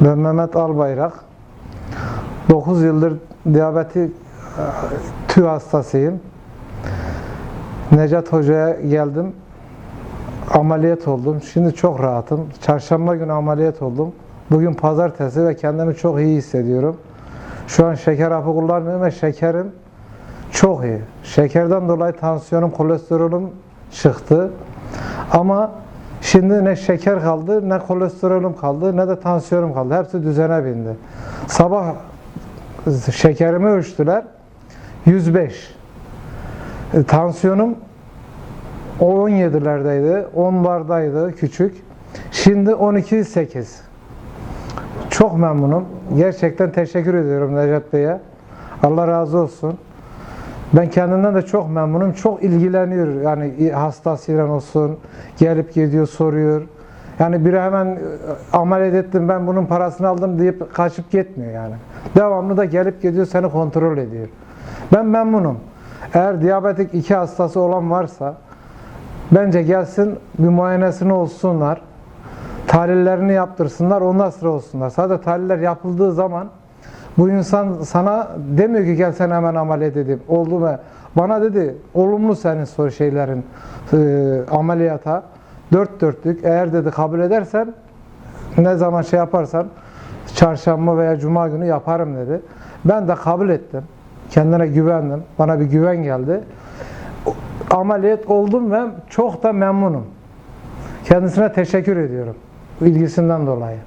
Ben Mehmet Albayrak. 9 yıldır diyabetik e, tüy hastasıyım. Necat Hoca'ya geldim. Ameliyat oldum. Şimdi çok rahatım. Çarşamba günü ameliyat oldum. Bugün pazartesi ve kendimi çok iyi hissediyorum. Şu an şeker hapı kullanmıyorum ve şekerim çok iyi. Şekerden dolayı tansiyonum, kolesterolüm çıktı. Ama şimdi ne şeker kaldı, ne kolesterolüm kaldı, ne de tansiyonum kaldı. Hepsi düzene bindi. Sabah şekerimi ölçtüler. 105. E, Tansiyonum o 17'lerdeydi, 10'lardaydı küçük. Şimdi 12.8. Çok memnunum. Gerçekten teşekkür ediyorum Necat Bey'e. Allah razı olsun. Ben kendimden de çok memnunum. Çok ilgileniyor. Yani hastasıyla olsun. Gelip gidiyor, soruyor. Yani biri hemen e, ameliyat ettim ben bunun parasını aldım deyip kaçıp gitmiyor yani. Devamlı da gelip gidiyor seni kontrol ediyor. Ben memnunum. Eğer diyabetik 2 hastası olan varsa bence gelsin bir muayenesini olsunlar. Tahlillerini yaptırsınlar ondan sonra olsunlar. Sadece tahliller yapıldığı zaman bu insan sana demiyor ki gel sen hemen ameliyat edeyim. Oldu mu? Bana dedi olumlu senin soru şeylerin e, ameliyata. Dört dörtlük. Eğer dedi kabul edersen ne zaman şey yaparsan çarşamba veya cuma günü yaparım dedi. Ben de kabul ettim. Kendine güvendim. Bana bir güven geldi. Ameliyat oldum ve çok da memnunum. Kendisine teşekkür ediyorum. ilgisinden dolayı.